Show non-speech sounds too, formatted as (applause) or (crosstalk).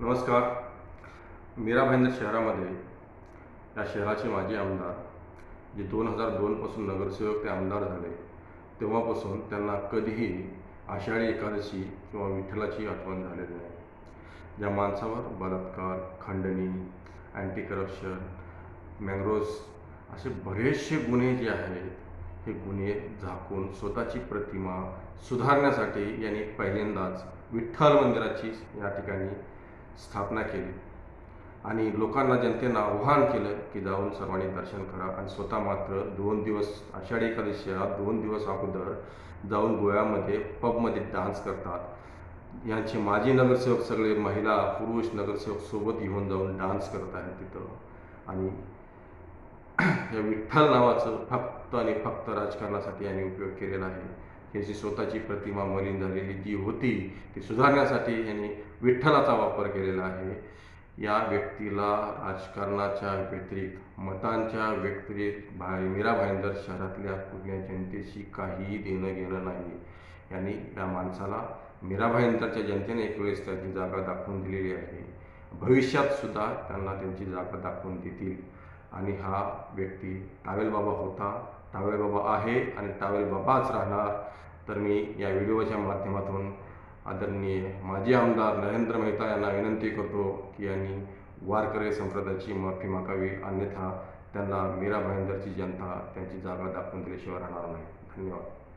नमस्कार. मीरा भाईंदर शहरामध्ये या शहराचे माजी आमदार जे दोन हजार दोनपासून नगरसेवक ते आमदार झाले तेव्हापासून त्यांना कधीही आषाढी एकादशी किंवा विठ्ठलाची आठवण झालेली नाही. ज्या माणसावर बलात्कार खंडणी अँटी करप्शन मँग्रोव्ज असे बरेचसे गुन्हे जे आहेत हे गुन्हे झाकून स्वतःची प्रतिमा सुधारण्यासाठी यांनी पहिल्यांदाच विठ्ठल मंदिराची या ठिकाणी स्थापना केली. आणि लोकांना जनतेनं आव्हान केलं की जाऊन सर्वांनी दर्शन करा आणि स्वतः मात्र दोन दिवस आषाढी एकादशीच्या दोन दिवस अगोदर जाऊन गोव्यामध्ये पबमध्ये डान्स करतात. यांचे माजी नगरसेवक सगळे महिला पुरुष नगरसेवक सोबत येऊन जाऊन डान्स करत आहेत तिथं. आणि (clears throat) या विठ्ठल नावाचं फक्त आणि फक्त राजकारणासाठी यांनी उपयोग केलेला आहे. याची स्वतःची प्रतिमा मलिन झालेली जी होती ती सुधारण्यासाठी यांनी विठ्ठलाचा वापर केलेला आहे. या व्यक्तीला राजकारणाच्या व्यतिरिक्त मतांच्या व्यतिरिक्त भाई मीरा भाईंदर शहरातल्या कुठल्या जनतेशी काहीही देणं घेणं नाही. यांनी या माणसाला मीरा भाईंदरच्या जनतेने एक वेळेस त्याची जागा दाखवून दिलेली आहे. भविष्यात सुद्धा त्यांना त्यांची जागा दाखवून देतील. आणि हा व्यक्ती टावेल बाबा होता. टावेल बाबा आहे आणि टावेल बाबाच राहणार. तर मी या व्हिडिओच्या माध्यमातून आदरणीय माजी आमदार नरेंद्र मेहता यांना विनंती करतो की यांनी वारकरी संप्रदायाची माफी मागावी. अन्यथा त्यांना मीरा भाईंदरची जनता त्यांची जागा दाखवून दिल्याशिवाय राहणार नाही. धन्यवाद.